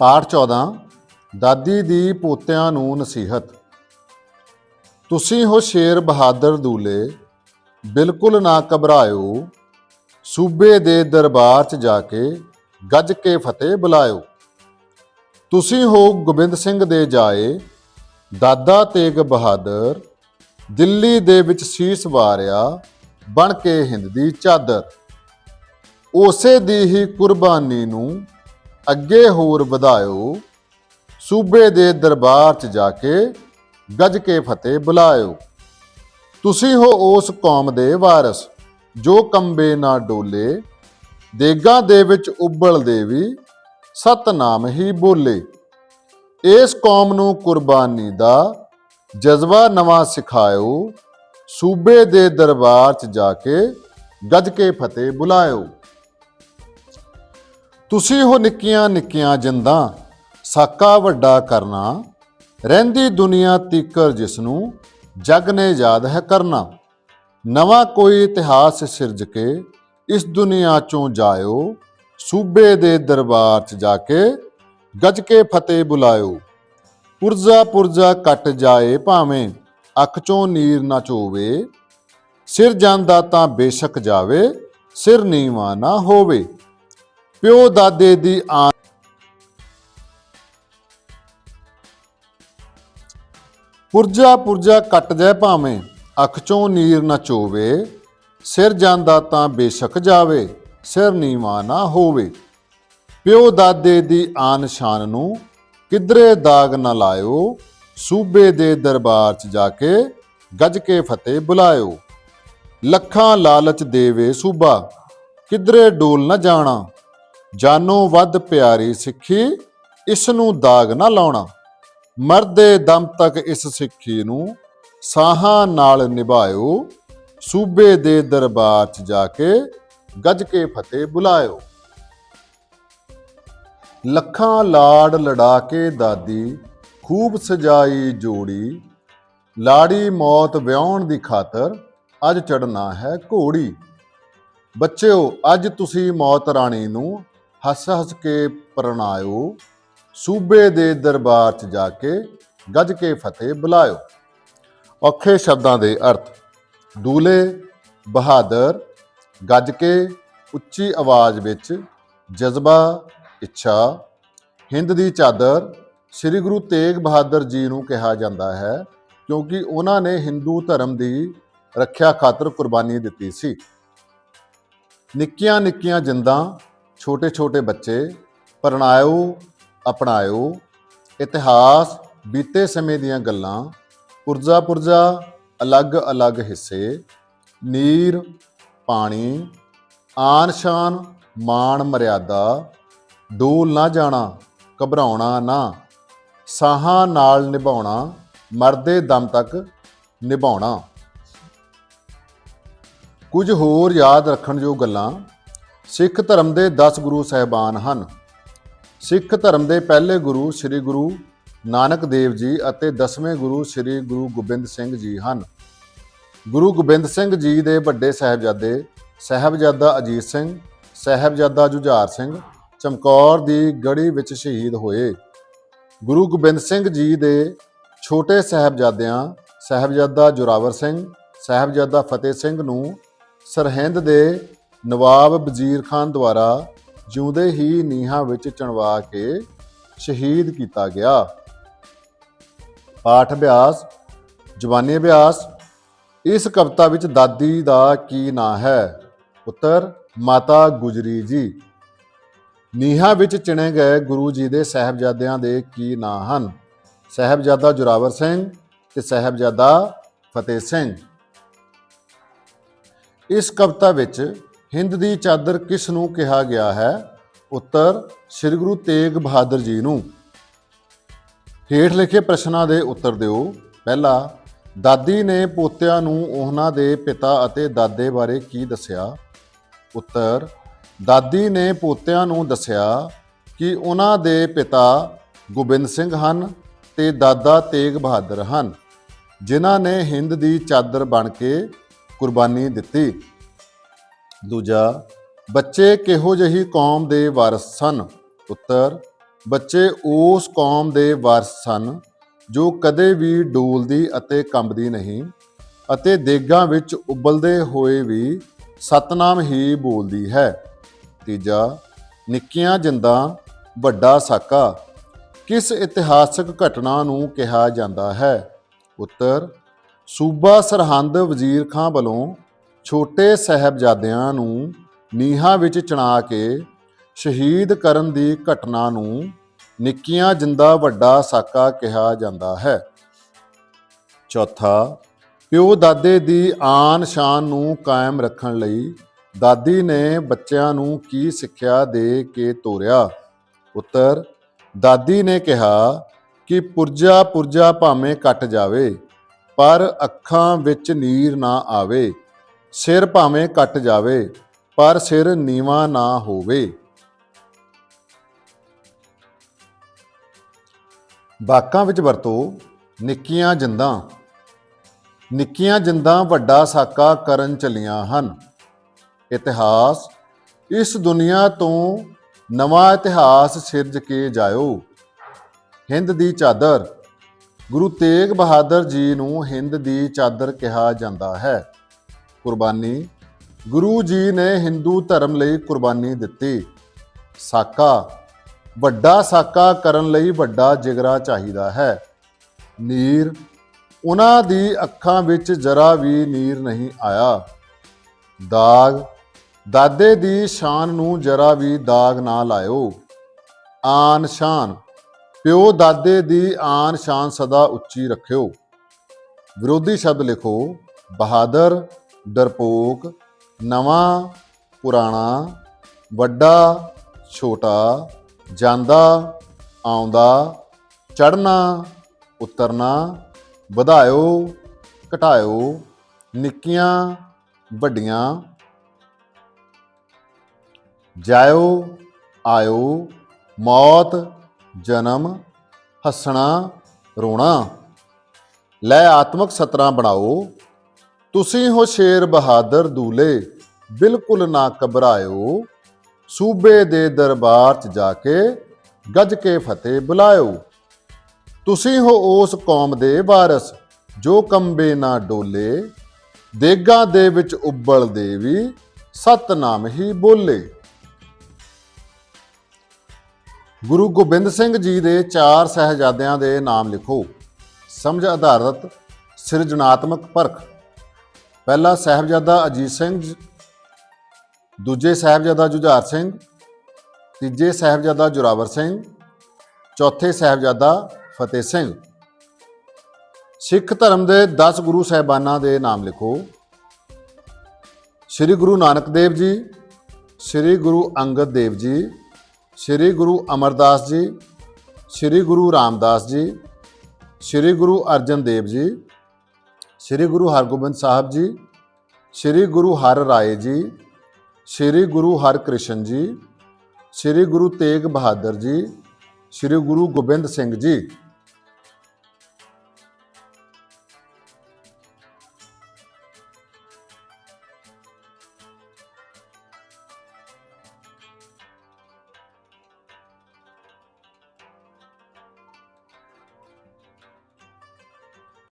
ਪਾਠ 14 ਦਾਦੀ ਦੀ ਪੋਤਿਆਂ ਨੂੰ ਨਸੀਹਤ। ਤੁਸੀਂ ਹੋ ਸ਼ੇਰ ਬਹਾਦਰ ਦੂਲੇ, ਬਿਲਕੁਲ ਨਾ ਘਬਰਾਇਓ, ਸੂਬੇ ਦੇ ਦਰਬਾਰ 'ਚ ਜਾ ਕੇ ਗੱਜ ਕੇ ਫਤਿਹ ਬੁਲਾਇਓ। ਤੁਸੀਂ ਹੋ ਗੋਬਿੰਦ ਸਿੰਘ ਦੇ ਜਾਏ, ਦਾਦਾ ਤੇਗ ਬਹਾਦਰ, ਦਿੱਲੀ ਦੇ ਵਿੱਚ ਸੀਸ ਵਾਰਿਆ, ਬਣ ਕੇ ਹਿੰਦ ਦੀ ਚਾਦਰ। ਉਸੇ ਦੀ ਹੀ ਕੁਰਬਾਨੀ ਨੂੰ ਅੱਗੇ ਹੋਰ ਵਧਾਇਓ। ਸੂਬੇ ਦੇ ਦਰਬਾਰ 'ਚ ਜਾ ਕੇ ਗੱਜ ਕੇ ਫਤਿਹ ਬੁਲਾਇਓ। ਤੁਸੀਂ ਹੋ ਉਸ ਕੌਮ ਦੇ ਵਾਰਸ, ਜੋ ਕੰਬੇ ਨਾ ਡੋਲੇ, ਦੇਗਾਂ ਦੇ ਵਿੱਚ ਉਬਲਦੇ ਵੀ ਸਤਨਾਮ ਹੀ ਬੋਲੇ। ਇਸ ਕੌਮ ਨੂੰ ਕੁਰਬਾਨੀ ਦਾ ਜਜ਼ਬਾ ਨਵਾਂ ਸਿਖਾਇਓ। ਸੂਬੇ ਦੇ ਦਰਬਾਰ 'ਚ ਜਾ ਕੇ ਗੱਜ ਕੇ ਫਤਿਹ ਬੁਲਾਇਓ। ਤੁਸੀਂ ਉਹ ਨਿੱਕੀਆਂ ਨਿੱਕੀਆਂ ਜਿੰਦਾਂ, ਸਾਕਾ ਵੱਡਾ ਕਰਨਾ, ਰਹਿੰਦੀ ਦੁਨੀਆ ਤੀਕਰ ਜਿਸ ਨੂੰ ਜਗ ਨੇ ਯਾਦ ਹੈ ਕਰਨਾ। ਨਵਾਂ ਕੋਈ ਇਤਿਹਾਸ ਸਿਰਜ ਕੇ ਇਸ ਦੁਨੀਆ ਚੋਂ ਜਾਇਓ, ਸੂਬੇ ਦੇ ਦਰਬਾਰ 'ਚ ਜਾ ਕੇ ਗੱਜ ਕੇ ਫਤਿਹ ਬੁਲਾਇਓ। ਪੁਰਜ਼ਾ ਪੁਰਜ਼ਾ ਕੱਟ ਜਾਏ ਭਾਵੇਂ ਅੱਖ ਚੋਂ ਨੀਰ ਨਾ ਚੋਵੇ, ਸਿਰ ਜਾਂਦਾ ਤਾਂ ਬੇਸ਼ੱਕ ਜਾਵੇ, ਸਿਰ ਨੀਵਾ ਨਾ ਹੋਵੇ। ਪਿਓ ਦਾਦੇ ਦੀ ਆਨ ਪੁਰਜਾ ਪੁਰਜਾ ਕੱਟ ਜਾਏ ਭਾਵੇਂ, ਅੱਖ ਚੋਂ ਨੀਰ ਨਾ ਚੋਵੇ। ਸਿਰ ਜਾਂਦਾ ਤਾਂ ਬੇਸ਼ੱਕ ਜਾਵੇ, ਸਿਰ ਨੀਵਾ ਨਾ ਹੋਵੇ। ਪਿਓ ਦਾਦੇ ਦੀ ਆਨ ਸ਼ਾਨ ਨੂੰ ਕਿਧਰੇ ਦਾਗ ਨਾ ਲਾਇਓ। ਸੂਬੇ ਦੇ ਦਰਬਾਰ 'ਚ ਜਾ ਕੇ ਗੱਜ ਕੇ ਫਤਿਹ ਬੁਲਾਇਓ। ਲੱਖਾਂ ਲਾਲਚ ਦੇਵੇ ਸੂਬਾ, ਕਿਧਰੇ ਡੋਲ ਨਾ ਜਾਣਾ। ਜਾਨੋਂ ਵੱਧ ਪਿਆਰੀ ਸਿੱਖੀ ਇਸ ਨੂੰ ਦਾਗ ਨਾ ਲਾਉਣਾ। ਮਰਦੇ ਦਮ ਤੱਕ ਇਸ ਸਿੱਖੀ ਨੂੰ ਸਾਹਾਂ ਨਾਲ ਨਿਭਾਇਓ, ਸੂਬੇ ਦੇ ਦਰਬਾਰ 'ਚ ਜਾ ਕੇ ਗੱਜ ਕੇ ਫਤਿਹ ਬੁਲਾਇਓ। ਲੱਖਾਂ ਲਾੜ ਲੜਾ ਕੇ ਦਾਦੀ, ਖੂਬ ਸਜਾਈ ਜੋੜੀ। ਲਾੜੀ ਮੌਤ ਵਿਆਹਣ ਦੀ ਖਾਤਰ ਅੱਜ ਚੜਨਾ ਹੈ ਘੋੜੀ। ਬੱਚਿਓ, ਅੱਜ ਤੁਸੀਂ ਮੌਤ ਰਾਣੀ ਨੂੰ ਹੱਸ ਹੱਸ ਕੇ ਪ੍ਰਣਾਇਓ, ਸੂਬੇ ਦੇ ਦਰਬਾਰ 'ਚ ਜਾ ਕੇ ਗੱਜ ਕੇ ਫਤਿਹ ਬੁਲਾਇਓ। ਔਖੇ ਸ਼ਬਦਾਂ ਦੇ ਅਰਥ, ਦੂਲੇ, ਬਹਾਦਰ, ਗੱਜ ਕੇ ਉੱਚੀ ਆਵਾਜ਼ ਵਿੱਚ ਜਜ਼ਬਾ, ਇੱਛਾ, ਹਿੰਦ ਦੀ ਚਾਦਰ ਸ੍ਰੀ ਗੁਰੂ ਤੇਗ ਬਹਾਦਰ ਜੀ ਨੂੰ ਕਿਹਾ ਜਾਂਦਾ ਹੈ, ਕਿਉਂਕਿ ਉਹਨਾਂ ਨੇ ਹਿੰਦੂ ਧਰਮ ਦੀ ਰੱਖਿਆ ਖਾਤਰ ਕੁਰਬਾਨੀ ਦਿੱਤੀ ਸੀ। ਨਿੱਕੀਆਂ ਨਿੱਕੀਆਂ ਜਿੰਦਾਂ ਛੋਟੇ ਛੋਟੇ ਬੱਚੇ ਪਰਣਾਇਓ, ਅਪਣਾਇਓ, ਇਤਿਹਾਸ ਬੀਤੇ ਸਮੇਂ ਦੀਆਂ ਗੱਲਾਂ ਪੁਰਜ਼ਾ ਪੁਰਜ਼ਾ ਅਲੱਗ-ਅਲੱਗ ਹਿੱਸੇ, ਨੀਰ, ਪਾਣੀ ਆਨ ਸ਼ਾਨ ਮਾਣ ਮਰਿਆਦਾ, ਡੋਲ ਨਾ ਜਾਣਾ, ਘਬਰਾਉਣਾ ਨਾ, ਸਾਹਾਂ ਨਾਲ ਨਿਭਾਉਣਾ, ਮਰਦੇ ਦਮ ਤੱਕ ਨਿਭਾਉਣਾ। ਕੁਝ ਹੋਰ ਯਾਦ ਰੱਖਣ ਜੋ ਗੱਲਾਂ ਸਿੱਖ ਧਰਮ ਦੇ 10 ਗੁਰੂ ਸਾਹਿਬਾਨ ਹਨ। ਸਿੱਖ ਧਰਮ ਦੇ ਪਹਿਲੇ ਗੁਰੂ ਸ੍ਰੀ ਗੁਰੂ ਨਾਨਕ ਦੇਵ ਜੀ ਅਤੇ 10ਵੇਂ ਗੁਰੂ ਸ੍ਰੀ ਗੁਰੂ ਗੋਬਿੰਦ ਸਿੰਘ ਜੀ ਹਨ। ਗੁਰੂ ਗੋਬਿੰਦ ਸਿੰਘ ਜੀ ਦੇ ਵੱਡੇ ਸਾਹਿਬਜ਼ਾਦੇ ਸਾਹਿਬਜ਼ਾਦਾ ਅਜੀਤ ਸਿੰਘ, ਸਾਹਿਬਜ਼ਾਦਾ ਜੁਝਾਰ ਸਿੰਘ ਚਮਕੌਰ ਦੀ ਗੜੀ ਵਿੱਚ ਸ਼ਹੀਦ ਹੋਏ। ਗੁਰੂ ਗੋਬਿੰਦ ਸਿੰਘ ਜੀ ਦੇ ਛੋਟੇ ਸਾਹਿਬਜ਼ਾਦਿਆਂ ਸਾਹਿਬਜ਼ਾਦਾ ਜੋਰਾਵਰ ਸਿੰਘ, ਸਾਹਿਬਜ਼ਾਦਾ ਫਤਿਹ ਸਿੰਘ ਨੂੰ ਸਰਹਿੰਦ ਦੇ ਨਵਾਬ ਵਜ਼ੀਰ ਖਾਨ ਦੁਆਰਾ ਜਿਉਂਦੇ ਹੀ ਨੀਹਾਂ ਵਿੱਚ ਚਣਵਾ ਕੇ ਸ਼ਹੀਦ ਕੀਤਾ ਗਿਆ। ਪਾਠ ਅਭਿਆਸ ਜ਼ੁਬਾਨੀ ਅਭਿਆਸ, ਇਸ ਕਵਿਤਾ ਵਿੱਚ ਦਾਦੀ ਦਾ ਕੀ ਨਾਂ ਹੈ? ਉੱਤਰ, ਮਾਤਾ ਗੁਜਰੀ ਜੀ। ਨੀਹਾਂ ਵਿੱਚ ਚਿਣੇ ਗਏ ਗੁਰੂ ਜੀ ਦੇ ਸਾਹਿਬਜ਼ਾਦਿਆਂ ਦੇ ਕੀ ਨਾਂ ਹਨ? ਸਾਹਿਬਜ਼ਾਦਾ ਜੋਰਾਵਰ ਸਿੰਘ ਤੇ ਸਾਹਿਬਜ਼ਾਦਾ ਫਤਿਹ ਸਿੰਘ। ਇਸ ਕਵਿਤਾ ਵਿੱਚ ਹਿੰਦ ਦੀ ਚਾਦਰ ਕਿਸ ਨੂੰ ਕਿਹਾ ਗਿਆ ਹੈ? ਉੱਤਰ ਸ੍ਰੀ ਗੁਰੂ ਤੇਗ ਬਹਾਦਰ ਜੀ ਨੂੰ। ਹੇਠ ਲਿਖੇ ਪ੍ਰਸ਼ਨਾਂ ਦੇ ਉੱਤਰ ਦਿਓ। ਪਹਿਲਾ, ਦਾਦੀ ਨੇ ਪੋਤਿਆਂ ਨੂੰ ਉਹਨਾਂ ਦੇ ਪਿਤਾ ਅਤੇ ਦਾਦੇ ਬਾਰੇ ਕੀ ਦੱਸਿਆ? ਉੱਤਰ, ਦਾਦੀ ਨੇ ਪੋਤਿਆਂ ਨੂੰ ਦੱਸਿਆ ਕਿ ਉਹਨਾਂ ਦੇ ਪਿਤਾ ਗੋਬਿੰਦ ਸਿੰਘ ਹਨ ਤੇ ਦਾਦਾ ਤੇਗ ਬਹਾਦਰ ਹਨ, ਜਿਨ੍ਹਾਂ ਨੇ ਹਿੰਦ ਦੀ ਚਾਦਰ ਬਣ ਕੇ ਕੁਰਬਾਨੀ ਦਿੱਤੀ। ਦੂਜਾ, ਬੱਚੇ ਕਿਹੋ ਜਿਹੀ ਕੌਮ ਦੇ ਵਾਰਸ ਸਨ? ਉੱਤਰ, ਬੱਚੇ ਉਸ ਕੌਮ ਦੇ ਵਾਰਸ ਸਨ ਜੋ ਕਦੇ ਵੀ ਡੋਲਦੀ ਅਤੇ ਕੰਬਦੀ ਨਹੀਂ ਅਤੇ ਦੇਗਾਂ ਵਿੱਚ ਉਬਲਦੇ ਹੋਏ ਵੀ ਸਤਨਾਮ ਹੀ ਬੋਲਦੀ ਹੈ। ਤੀਜਾ, ਨਿੱਕੀਆਂ ਜਿੰਦਾਂ, ਵੱਡਾ ਸਾਕਾ, ਕਿਸ ਇਤਿਹਾਸਕ ਘਟਨਾ ਨੂੰ ਕਿਹਾ ਜਾਂਦਾ ਹੈ? ਉੱਤਰ, ਸੂਬਾ ਸਰਹੰਦ ਵਜ਼ੀਰ ਖਾਂ ਵੱਲੋਂ ਛੋਟੇ ਸਾਹਿਬਜ਼ਾਦਿਆਂ ਨੂੰ ਨੀਹਾਂ ਵਿੱਚ ਚਣਾ ਕੇ ਸ਼ਹੀਦ ਕਰਨ ਦੀ ਘਟਨਾ ਨੂੰ ਨਿੱਕੀਆਂ ਜਿੰਦਾ ਵੱਡਾ ਸਾਕਾ ਕਿਹਾ ਜਾਂਦਾ ਹੈ। ਚੌਥਾ, ਪਿਓ ਦਾਦੇ ਦੀ ਆਨ ਸ਼ਾਨ ਨੂੰ ਕਾਇਮ ਰੱਖਣ ਲਈ ਦਾਦੀ ਨੇ ਬੱਚਿਆਂ ਨੂੰ ਕੀ ਸਿੱਖਿਆ ਦੇ ਕੇ ਤੋਰਿਆ? ਉੱਤਰ, ਦਾਦੀ ਨੇ ਕਿਹਾ ਕਿ ਪੁਰਜਾ ਪੁਰਜਾ ਭਾਵੇਂ ਕੱਟ ਜਾਵੇ, ਪਰ ਅੱਖਾਂ ਵਿੱਚ ਨੀਰ ਨਾ ਆਵੇ। ਸਿਰ ਭਾਵੇਂ ਕੱਟ ਜਾਵੇ, ਪਰ ਸਿਰ ਨੀਵਾ ਨਾ ਹੋਵੇ। ਬਾਕਾਂ ਵਿੱਚ ਵਰਤੋ, ਨਿੱਕੀਆਂ ਜਿੰਦਾਂ। ਨਿੱਕੀਆਂ ਜਿੰਦਾਂ ਵੱਡਾ ਸਾਕਾ ਕਰਨ ਚਲੀਆਂ ਹਨ। ਇਤਿਹਾਸ, ਇਸ ਦੁਨੀਆ ਤੋਂ ਨਵਾਂ ਇਤਿਹਾਸ ਸਿਰਜ ਕੇ ਜਾਇਓ। ਹਿੰਦ ਦੀ ਚਾਦਰ, ਗੁਰੂ ਤੇਗ ਬਹਾਦਰ ਜੀ ਨੂੰ ਹਿੰਦ ਦੀ ਚਾਦਰ ਕਿਹਾ ਜਾਂਦਾ ਹੈ। ਕੁਰਬਾਨੀ। ਗੁਰੂ ਜੀ ਨੇ ਹਿੰਦੂ ਧਰਮ ਲਈ ਕੁਰਬਾਨੀ ਦਿੱਤੀ। ਸਾਕਾ। ਵੱਡਾ ਸਾਕਾ ਕਰਨ ਲਈ ਵੱਡਾ ਜਿਗਰਾ ਚਾਹੀਦਾ ਹੈ। ਨੀਰ। ਉਹਨਾਂ ਦੀ ਅੱਖਾਂ ਵਿੱਚ ਜਰਾ ਵੀ ਨੀਰ ਨਹੀਂ ਆਇਆ। ਦਾਗ। ਦਾਦੇ ਦੀ ਸ਼ਾਨ ਨੂੰ ਜਰਾ ਵੀ ਦਾਗ ਨਾ ਲਾਇਓ। ਆਨ ਸ਼ਾਨ। ਪਿਓ ਦਾਦੇ ਦੀ ਆਨ ਸ਼ਾਨ ਸਦਾ ਉੱਚੀ ਰੱਖਿਓ। ਵਿਰੋਧੀ ਸ਼ਬਦ ਲਿਖੋ। ਬਹਾਦਰ। ਡਰਪੋਕ, ਨਵਾਂ, ਪੁਰਾਣਾ, ਵੱਡਾ, ਛੋਟਾ, ਜਾਂਦਾ, ਆਉਂਦਾ ਚੜਨਾ ਉਤਰਨਾ, ਵਧਾਇਓ, ਘਟਾਇਓ, ਨਿੱਕੀਆਂ, ਵੱਡੀਆਂ, ਜਾਇਓ, ਆਇਓ, ਮੌਤ, ਜਨਮ, ਹੱਸਣਾ, ਰੋਣਾ। ਲੈ ਆਤਮਕ ਸਤਰਾਂ ਬਣਾਓ। ਤੁਸੀਂ ਹੋ ਸ਼ੇਰ ਬਹਾਦਰ ਦੂਲੇ, ਬਿਲਕੁਲ ਨਾ ਘਬਰਾਇਓ। ਸੂਬੇ ਦੇ ਦਰਬਾਰ 'ਚ ਜਾ ਕੇ ਗੱਜ ਕੇ ਫਤਿਹ ਬੁਲਾਇਓ। ਤੁਸੀਂ ਹੋ ਉਸ ਕੌਮ ਦੇ ਵਾਰਸ, ਜੋ ਕੰਬੇ ਨਾ ਡੋਲੇ, ਦੇਗਾਂ ਦੇ ਵਿੱਚ ਉਬਲਦੇ ਵੀ ਸਤਨਾਮ ਹੀ ਬੋਲੇ। ਗੁਰੂ ਗੋਬਿੰਦ ਸਿੰਘ ਜੀ ਦੇ ਚਾਰ ਸਹਿਜਾਦਿਆਂ ਦੇ ਨਾਮ ਲਿਖੋ। ਸਮਝ ਆਧਾਰਿਤ, ਸਿਰਜਣਾਤਮਕ ਪਰਖ। ਪਹਿਲਾ ਸਾਹਿਬਜ਼ਾਦਾ ਅਜੀਤ ਸਿੰਘ ਦੂਜੇ ਸਾਹਿਬਜ਼ਾਦਾ ਜੁਝਾਰ ਸਿੰਘ, ਤੀਜੇ ਸਾਹਿਬਜ਼ਾਦਾ ਜੋਰਾਵਰ ਸਿੰਘ, ਚੌਥੇ ਸਾਹਿਬਜ਼ਾਦਾ ਫਤਿਹ ਸਿੰਘ। ਸਿੱਖ ਧਰਮ ਦੇ 10 ਗੁਰੂ ਸਾਹਿਬਾਨਾਂ ਦੇ ਨਾਮ ਲਿਖੋ। ਸ੍ਰੀ ਗੁਰੂ ਨਾਨਕ ਦੇਵ ਜੀ, ਸ੍ਰੀ ਗੁਰੂ ਅੰਗਦ ਦੇਵ ਜੀ, ਸ੍ਰੀ ਗੁਰੂ ਅਮਰਦਾਸ ਜੀ, ਸ੍ਰੀ ਗੁਰੂ ਰਾਮਦਾਸ ਜੀ, ਸ੍ਰੀ ਗੁਰੂ ਅਰਜਨ ਦੇਵ ਜੀ ਸ੍ਰੀ ਗੁਰੂ ਹਰਗੋਬਿੰਦ ਸਾਹਿਬ ਜੀ, ਸ੍ਰੀ ਗੁਰੂ ਹਰ ਰਾਏ ਜੀ, ਸ੍ਰੀ ਗੁਰੂ ਹਰਕ੍ਰਿਸ਼ਨ ਜੀ, ਸ੍ਰੀ ਗੁਰੂ ਤੇਗ ਬਹਾਦਰ ਜੀ, ਸ੍ਰੀ ਗੁਰੂ ਗੋਬਿੰਦ ਸਿੰਘ ਜੀ।